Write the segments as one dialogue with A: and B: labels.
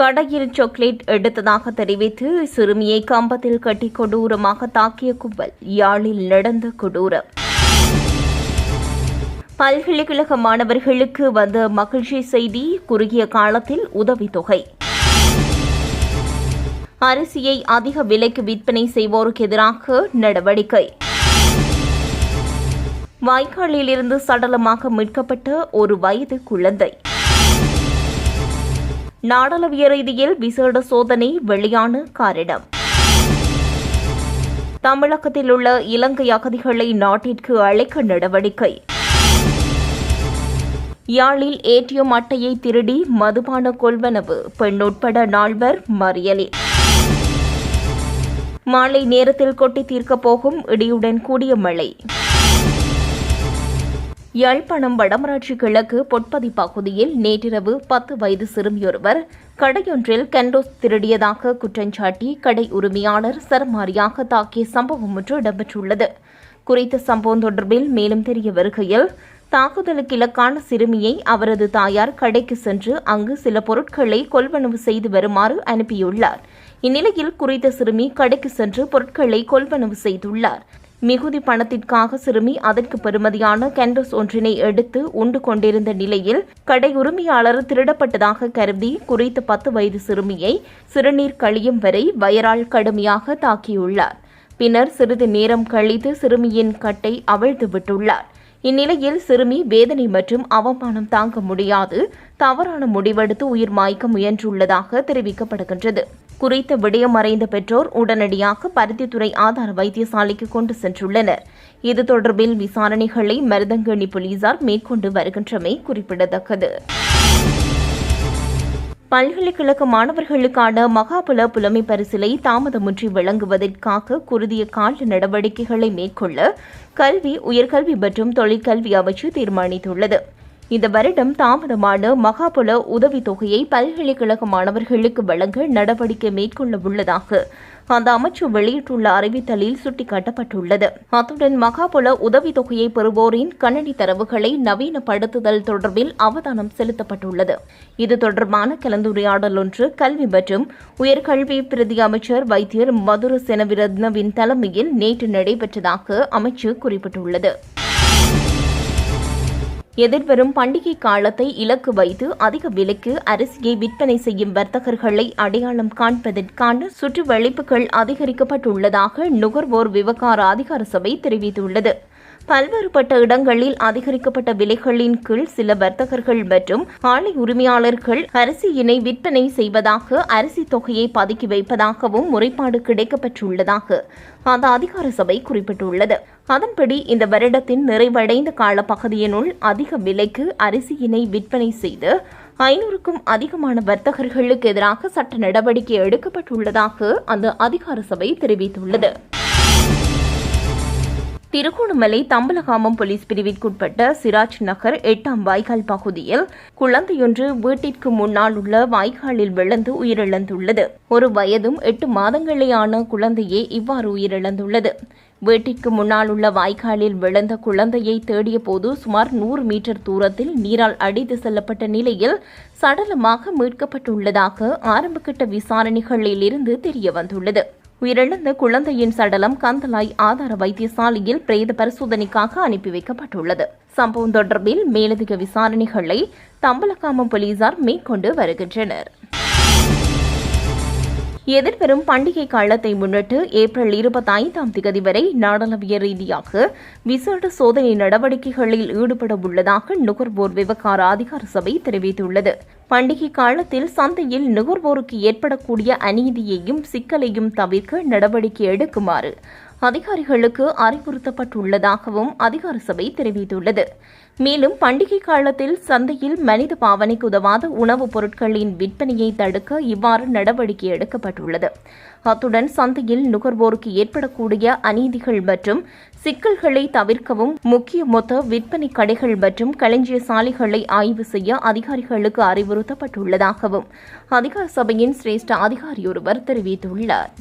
A: கடையில் சாக்லேட் எடுத்ததாக தெரிவித்து சிறுமியை கம்பத்தில் கட்டி கொடூரமாக தாக்கிய கும்பல் யாழில் நடந்த கொடூரம் பல்கலைக்கழக மாணவர்களுக்கு வந்த மகிழ்ச்சி செய்தி குறுகிய காலத்தில் உதவித்தொகை அரிசியை அதிக விலைக்கு விற்பனை செய்வோருக்கு எதிராக நடவடிக்கை வாய்க்காலிலிருந்து சடலமாக மீட்கப்பட்ட ஒரு வயது குழந்தை நாடளவிய ரீதியில் விசேட சோதனை வெளியான காரணம் தமிழகத்தில் உள்ள இலங்கை அகதிகளை நாட்டிற்கு அழைக்க நடவடிக்கை யாழில் ஏடிஎம் அட்டையை திருடி மதுபான கொள்வனவு பெண் உட்பட நால்வர் மறியலில் மாலை நேரத்தில் கொட்டி தீர்க்கப் போகும் இடியுடன் கூடிய மழை யாழ்ப்பாணம் வடமராட்சி கிழக்கு பொட்பதி பகுதியில் நேற்றிரவு பத்து வயது சிறுமியொருவர் கடையொன்றில் கண்டோஸ் திருடியதாக குற்றஞ்சாட்டி கடை உரிமையாளர் சரமாரியாக தாக்கிய சம்பவம் ஒன்று இடம்பெற்றுள்ளது குறித்த சம்பவம் தொடர்பில் மேலும் தெரிய வருகையில் தாக்குதலுக்கு இலக்கான சிறுமியை அவரது தாயார் கடைக்கு சென்று அங்கு சில பொருட்களை கொள்வனவு செய்து வருமாறு அனுப்பியுள்ளார் இந்நிலையில் குறித்த சிறுமி கடைக்கு சென்று பொருட்களை கொள்வனவு செய்துள்ளார் மிகுதி பணத்திற்காக சிறுமி அதற்கு பெறுமதியான கேண்டஸ் ஒன்றினை எடுத்து உண்டு கொண்டிருந்த நிலையில் கடை உரிமையாளர் திருடப்பட்டதாக கருதி குறித்த பத்து வயது சிறுமியை சிறுநீர் கழியும் வரை வயரால் கடுமையாக தாக்கியுள்ளார் பின்னர் சிறிது நேரம் கழித்து சிறுமியின் கட்டை அவிழ்த்து விட்டுள்ளார் இந்நிலையில் சிறுமி வேதனை மற்றும் அவமானம் தாங்க முடியாது தவறான முடிவெடுத்து உயிர் மாய்க்க முயன்றுள்ளதாக தெரிவிக்கப்படுகின்றது குறித்த விடயம் அறிந்த பெற்றோர் உடனடியாக பருத்தித்துறை ஆதார வைத்தியசாலைக்கு கொண்டு சென்றுள்ளனர் இது தொடர்பில் விசாரணைகளை மருதங்கணி போலீசார் மேற்கொண்டு வருகின்றமை குறிப்பிடத்தக்கது பல்கலைக்கழக மாணவர்களுக்கான மகாபல புலமை பரிசிலை தாமதமின்றி வழங்குவதற்காக குறுதிய கால நடவடிக்கைகளை மேற்கொள்ள கல்வி உயர்கல்வி மற்றும் தொழிற்கல்வி அமைச்சு தீர்மானித்துள்ளது இந்த வருடம் தாமதமான மகாபல உதவித்தொகையை பல்கலைக்கழக மாணவர்களுக்கு வழங்க நடவடிக்கை மேற்கொள்ள உள்ளதாக அந்த அமைச்சு வெளியிட்டுள்ள அறிவித்தலில் சுட்டிக்காட்டப்பட்டுள்ளது அத்துடன் மகாபல உதவித்தொகையை பெறுவோரின் கணனி தரவுகளை நவீனப்படுத்துதல் தொடர்பில் அவதானம் செலுத்தப்பட்டுள்ளது இது தொடர்பான கலந்துரையாடல் ஒன்று கல்வி மற்றும் உயர்கல்வி பிரதி அமைச்சர் வைத்தியர் மதுர செனவிரத்னவின் தலைமையில் நேற்று நடைபெற்றதாக அமைச்சு குறிப்பிட்டுள்ளது எதிர்வரும் பண்டிகை காலத்தை இலக்கு வைத்து அதிக விலைக்கு அரிசியை விற்பனை செய்யும் வர்த்தகர்களை அடையாளம் காண்பதற்கான சுற்று அதிகரிக்கப்பட்டுள்ளதாக நுகர்வோர் விவகார அதிகார சபை தெரிவித்துள்ளது பல்வேறுபட்ட இடங்களில் அதிகரிக்கப்பட்ட விலைகளின் கீழ் சில வர்த்தகர்கள் மற்றும் ஆலை உரிமையாளர்கள் அரிசியினை விற்பனை செய்வதாக அரிசி தொகையை பதுக்கி வைப்பதாகவும் முறைப்பாடு கிடைக்கப்பட்டுள்ளதாக அந்த அதிகார சபை குறிப்பிட்டுள்ளது அதன்படி இந்த வருடத்தின் நிறைவடைந்த கால பகுதியினுள் அதிக விலைக்கு அரிசியினை விற்பனை செய்து ஐநூறுக்கும் அதிகமான வர்த்தகர்களுக்கு எதிராக சட்ட நடவடிக்கை எடுக்கப்பட்டுள்ளதாக அந்த அதிகார சபை தெரிவித்துள்ளது திருகோணமலை தம்பலகாமம் போலீஸ் பிரிவிற்குட்பட்ட சிராஜ் நகர் எட்டாம் வாய்க்கால் பகுதியில் குழந்தையொன்று வீட்டிற்கு முன்னால் உள்ள வாய்க்காலில் விழுந்து உயிரிழந்துள்ளது ஒரு வயதும் எட்டு மாதங்களேயான குழந்தையே இவ்வாறு உயிரிழந்துள்ளது வீட்டிற்கு முன்னால் உள்ள வாய்க்காலில் விழுந்த குழந்தையை தேடிய போது சுமார் நூறு மீட்டர் தூரத்தில் நீரால் அடித்து செல்லப்பட்ட நிலையில் சடலமாக மீட்கப்பட்டுள்ளதாக ஆரம்பகட்ட விசாரணைகளில் இருந்து தெரியவந்துள்ளது உயிரிழந்த குழந்தையின் சடலம் கந்தலாய் ஆதார வைத்தியசாலையில் பிரேத பரிசோதனைக்காக அனுப்பி வைக்கப்பட்டுள்ளது சம்பவம் தொடர்பில் மேலதிக விசாரணைகளை தம்பலகாமம் போலீசார் மேற்கொண்டு வருகின்றனர் எதிர்வரும் பண்டிகை காலத்தை முன்னிட்டு ஏப்ரல் இருபத்தி ஐந்தாம் தேதி வரை நாடளாவிய ரீதியாக விசேட சோதனை நடவடிக்கைகளில் ஈடுபட உள்ளதாக நுகர்வோர் விவகார அதிகார சபை தெரிவித்துள்ளது பண்டிகை காலத்தில் சந்தையில் நுகர்வோருக்கு ஏற்படக்கூடிய அநீதியையும் சிக்கலையும் தவிர்க்க நடவடிக்கை எடுக்குமாறு அதிகாரிகளுக்கு அறிவுறுத்தப்பட்டுள்ளதாகவும் அதிகார சபை தெரிவித்துள்ளது மேலும் பண்டிகை காலத்தில் சந்தையில் மனித பாவனைக்கு உதவாத உணவுப் பொருட்களின் விற்பனையை தடுக்க இவ்வாறு நடவடிக்கை எடுக்கப்பட்டுள்ளது அத்துடன் சந்தையில் நுகர்வோருக்கு ஏற்படக்கூடிய அநீதிகள் மற்றும் சிக்கல்களை தவிர்க்கவும் முக்கிய மொத்த விற்பனை கடைகள் மற்றும் களஞ்சிய சாலைகளை ஆய்வு செய்ய அதிகாரிகளுக்கு அறிவுறுத்தப்பட்டுள்ளதாகவும் அதிகார சபையின் சிரேஷ்ட அதிகாரியொருவர் தெரிவித்துள்ளார்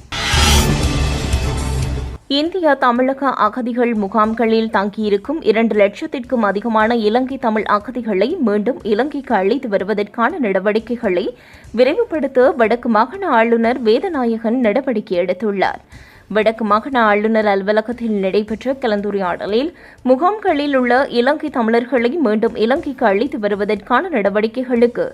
A: இந்தியா தமிழக அகதிகள் முகாம்களில் தங்கியிருக்கும் இரண்டு லட்சத்திற்கும் அதிகமான இலங்கை தமிழ் அகதிகளை மீண்டும் இலங்கைக்கு அழைத்து வருவதற்கான நடவடிக்கைகளை விரைவுபடுத்த வடக்கு மாகாண ஆளுநர் வேதநாயகன் நடவடிக்கை எடுத்துள்ளார் வடக்கு மாகாண ஆளுநர் அலுவலகத்தில் நடைபெற்ற கலந்துரையாடலில் முகாம்களில் உள்ள இலங்கை தமிழர்களை மீண்டும் இலங்கைக்கு அழைத்து வருவதற்கான நடவடிக்கைகளுக்கு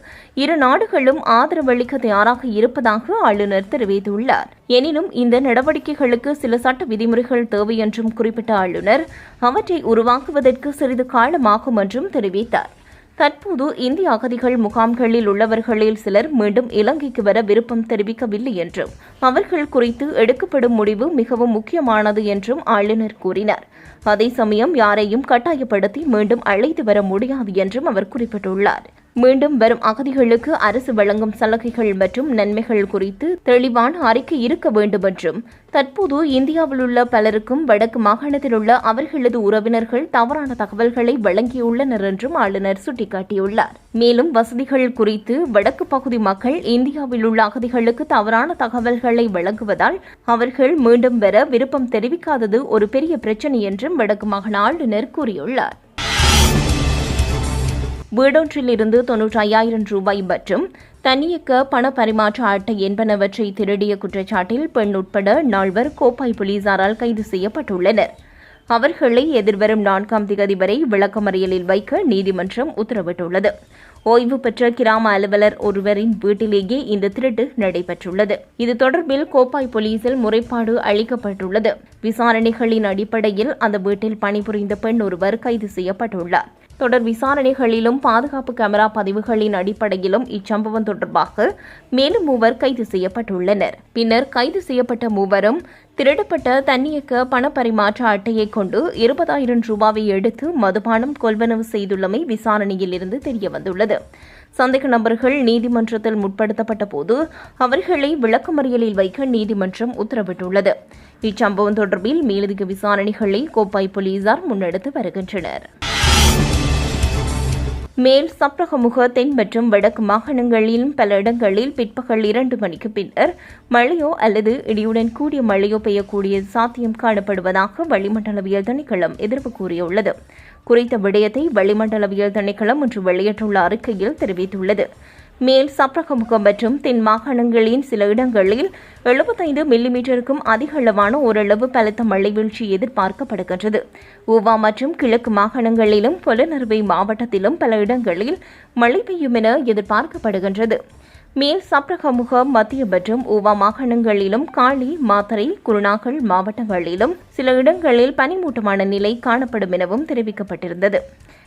A: இரு நாடுகளும் ஆதரவளிக்க தயாராக இருப்பதாக ஆளுநர் தெரிவித்துள்ளார் எனினும் இந்த நடவடிக்கைகளுக்கு சில சட்ட விதிமுறைகள் தேவை என்றும் குறிப்பிட்ட ஆளுநர் அவற்றை உருவாக்குவதற்கு சிறிது காலமாகும் என்றும் தெரிவித்தார் தற்போது இந்திய அகதிகள் முகாம்களில் உள்ளவர்களில் சிலர் மீண்டும் இலங்கைக்கு வர விருப்பம் தெரிவிக்கவில்லை என்றும் அவர்கள் குறித்து எடுக்கப்படும் முடிவு மிகவும் முக்கியமானது என்றும் ஆளுநர் கூறினார் அதே சமயம் யாரையும் கட்டாயப்படுத்தி மீண்டும் அழைத்து வர முடியாது என்றும் அவர் குறிப்பிட்டுள்ளார் மீண்டும் வரும் அகதிகளுக்கு அரசு வழங்கும் சலுகைகள் மற்றும் நன்மைகள் குறித்து தெளிவான அறிக்கை இருக்க வேண்டும் என்றும் தற்போது இந்தியாவில் உள்ள பலருக்கும் வடக்கு மாகாணத்தில் உள்ள அவர்களது உறவினர்கள் தவறான தகவல்களை வழங்கியுள்ளனர் என்றும் ஆளுநர் சுட்டிக்காட்டியுள்ளார் மேலும் வசதிகள் குறித்து வடக்கு பகுதி மக்கள் இந்தியாவில் உள்ள அகதிகளுக்கு தவறான தகவல்களை வழங்குவதால் அவர்கள் மீண்டும் வர விருப்பம் தெரிவிக்காதது ஒரு பெரிய பிரச்சினை என்றும் வடக்கு மாகாண ஆளுநர் கூறியுள்ளார் வீடொன்றிலிருந்து தொன்னூற்றி ஐயாயிரம் ரூபாய் மற்றும் தனியக்க பண பரிமாற்ற அட்டை என்பனவற்றை திருடிய குற்றச்சாட்டில் பெண் உட்பட நால்வர் கோப்பாய் போலீசாரால் கைது செய்யப்பட்டுள்ளனர் அவர்களை எதிர்வரும் நான்காம் திகதி வரை விளக்கமறியலில் வைக்க நீதிமன்றம் உத்தரவிட்டுள்ளது ஓய்வு பெற்ற கிராம அலுவலர் ஒருவரின் வீட்டிலேயே இந்த திருட்டு நடைபெற்றுள்ளது இது தொடர்பில் கோப்பாய் போலீசில் முறைப்பாடு அளிக்கப்பட்டுள்ளது விசாரணைகளின் அடிப்படையில் அந்த வீட்டில் பணிபுரிந்த பெண் ஒருவர் கைது செய்யப்பட்டுள்ளார் தொடர் விசாரணைகளிலும் பாதுகாப்பு கேமரா பதிவுகளின் அடிப்படையிலும் இச்சம்பவம் தொடர்பாக மேலும் மூவர் கைது செய்யப்பட்டுள்ளனர் பின்னர் கைது செய்யப்பட்ட மூவரும் திருடப்பட்ட தன்னியக்க பணப்பரிமாற்ற அட்டையை கொண்டு இருபதாயிரம் ரூபாவை எடுத்து மதுபானம் கொள்வனவு செய்துள்ளமை விசாரணையில் இருந்து தெரியவந்துள்ளது சந்தேக நபர்கள் நீதிமன்றத்தில் முற்படுத்தப்பட்ட போது அவர்களை விளக்கமறியலில் வைக்க நீதிமன்றம் உத்தரவிட்டுள்ளது இச்சம்பவம் தொடர்பில் மேலதிக விசாரணைகளை கோப்பாய் போலீசார் முன்னெடுத்து வருகின்றனர் மேல் சப்ரகமுக தென் மற்றும் வடக்கு மாகாணங்களிலும் பல இடங்களில் பிற்பகல் இரண்டு மணிக்கு பின்னர் மழையோ அல்லது இடியுடன் கூடிய மழையோ பெய்யக்கூடிய சாத்தியம் காணப்படுவதாக வளிமண்டலவியல் திணைக்களம் எதிர்ப்பு கூறியுள்ளது குறித்த விடயத்தை வளிமண்டலவியல் திணைக்களம் இன்று வெளியிட்டுள்ள அறிக்கையில் தெரிவித்துள்ளது மேல் சப்ரகமுகம் மற்றும் தென் மாகாணங்களின் சில இடங்களில் எழுபத்தைந்து மில்லிமீட்டருக்கும் அதிக அளவான ஓரளவு பலத்த மழை வீழ்ச்சி எதிர்பார்க்கப்படுகின்றது ஊவா மற்றும் கிழக்கு மாகாணங்களிலும் புலனறுவை மாவட்டத்திலும் பல இடங்களில் மழை பெய்யும் என எதிர்பார்க்கப்படுகின்றது மேல் சப்ரகமுகம் மத்திய மற்றும் ஊவா மாகாணங்களிலும் காளி மாத்தரை குருணாகல் மாவட்டங்களிலும் சில இடங்களில் பனிமூட்டமான நிலை காணப்படும் எனவும் தெரிவிக்கப்பட்டிருந்தது